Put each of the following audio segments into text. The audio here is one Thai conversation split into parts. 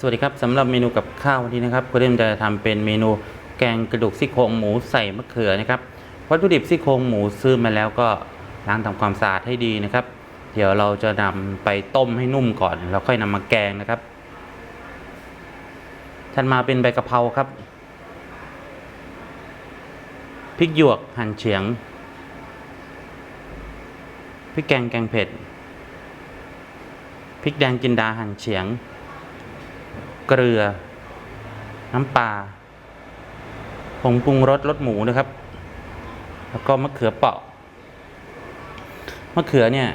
สวัสดีครับสำหรับเมนูกับข้าววันนี้นะครับก็เริ่มจะทำเป็นเมนูแกงกระดูกซี่โครงหมูใส่มะเขือนะครับวัตถุดิบซี่โครงหมูซื้อมาแล้วก็ล้างทำความสะอาดให้ดีนะครับ เดี๋ยวเราจะนำไปต้มให้นุ่มก่อนแล้วค่อยนำมาแกงนะครับถัดมาเป็นใบกะเพราครับพริกหยวกหั่นเฉียงพริกแกงแกงเผ็ดพริกแดงจินดาหั่นเฉียง เกลือ น้ำปลาผงปรุงรสรสหมูนะครับ แล้วก็มะเขือเปราะมะเขือเนี่ย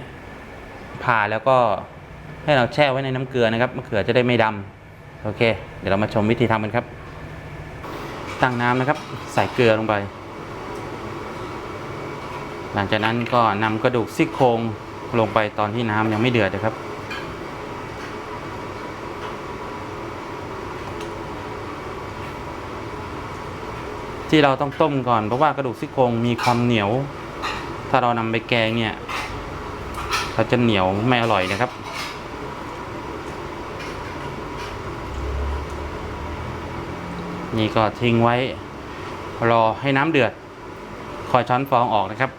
ผ่าแล้วก็ให้เราแช่ไว้ในน้ำเกลือนะครับมะเขือจะได้ไม่ดำโอเค เดี๋ยวเรามาชมวิธีทำกันครับ ตั้งน้ำนะครับ ใส่เกลือลงไป หลังจากนั้นก็นำกระดูกซี่โครงลงไปตอนที่น้ำยังไม่เดือดนะครับ ที่เราต้องต้มก่อนเพราะว่ากระดูกซี่โครงมีความเหนียว ถ้าเรานำไปแกงเนี่ยเราจะเหนียวไม่อร่อยนะครับ นี่ก็ทิ้งไว้ รอให้น้ำเดือด คอยช้อนฟองออกนะครับ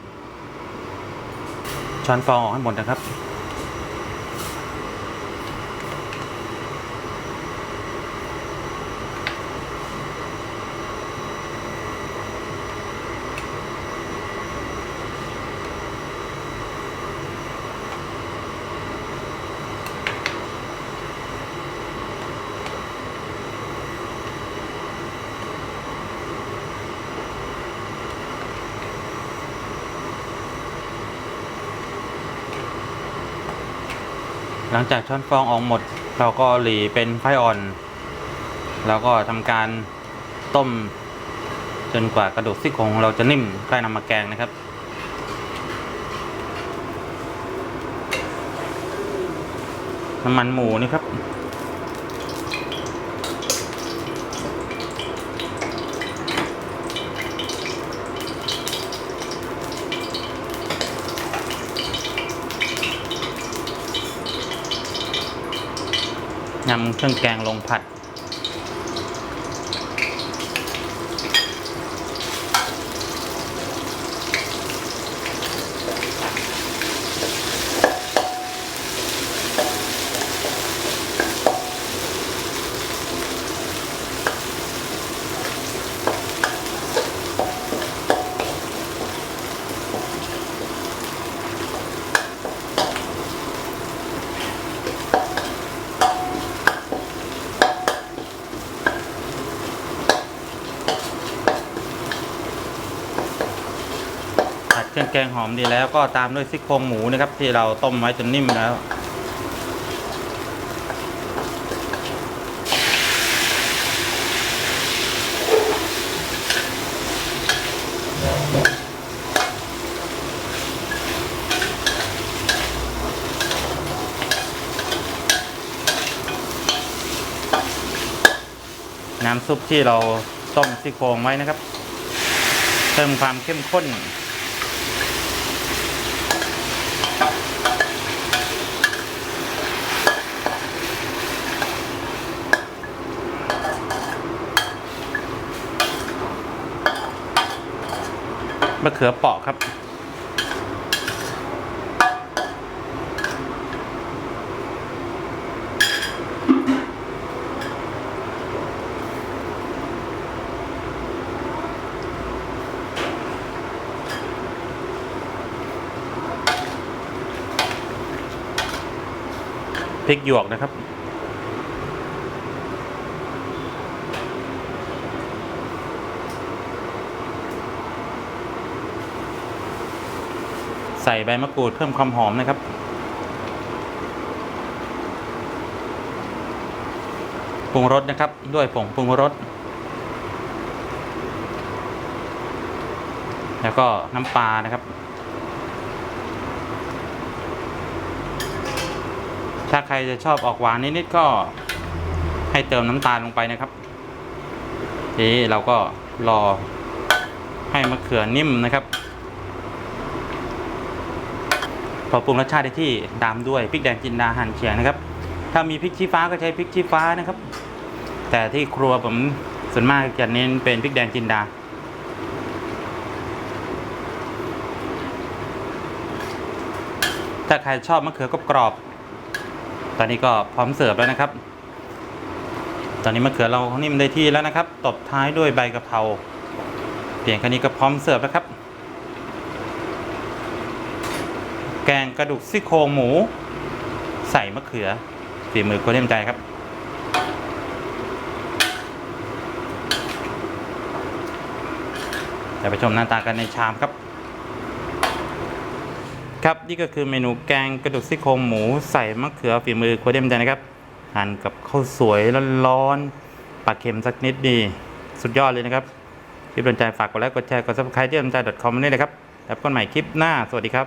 ช้อนฟองออกให้หมดนะครับ หลังจากช้อนฟองออกหมด เราก็หลีเป็นไฟอ่อน แล้วก็ทำการต้ม จนกว่ากระดูกซี่โครงเราจะนิ่มใกล้นำมาแกงนะครับน้ำมันหมูนี่ครับ นำเครื่องแกงลงผัด เครื่องแกงหอมดีแล้วก็ตามด้วยซี่โครงหมูนะครับ ที่เราต้มไว้จนนิ่มแล้วน้ำซุปที่เราต้มซี่โครงไว้นะครับเพิ่มความเข้มข้น มะเขือเปราะครับ พริกหยวกนะครับ ใส่ใบมะกรูดเพิ่มความหอมนะครับ ปรุงรสนะครับด้วยผงปรุงรส แล้วก็น้ำปลานะครับ ถ้าใครจะชอบออกหวานนิดๆก็ให้เติมน้ำตาลลงไปนะครับทีนี้เราก็รอให้มะเขือนิ่มนะครับ พ อปรุงรสชาติได้ที่ตามด้วยพริกแดงจินดาหั่นเฉียงนะครับ ถ้ามีพริกชี้ฟ้าก็ใช้พริกชี้ฟ้านะครับ แต่ที่ครัวผมส่วนมากจะเน้นเป็นพริกแดงจินดา ถ้าใครชอบมะเขือกกรอบ ตอนนี้ก็พร้อมเสิร์ฟแล้วนะครับ ตอนนี้มะเขือเรานิ่มได้ที่แล้วนะครับ ตบท้ายด้วยใบกะเพราเพียงแค่นี้ก็พร้อมเสิร์ฟแล้วครับ แกงกระดูกซี่โครงหมู ใส่มะเขือฝีมือคนเล่มใจครับเดี๋ยวไปชมหน้าตากันในชามครับ ครับนี่ก็คือเมนูแกงกระดูกซี่โครงหมู ใส่มะเขือฝีมือครัวเดมใจนะครับหั่นกับข้าวสวยร้อนๆปลาเค็มสักนิดดีสุดยอดเลยนะครับ คลิปโดนใจฝากกดไลค์กดแชร์กด subscribe ที่โดนใจ .com นี่เลยครับ แล้วพบกันใหม่คลิปหน้า สวัสดีครับ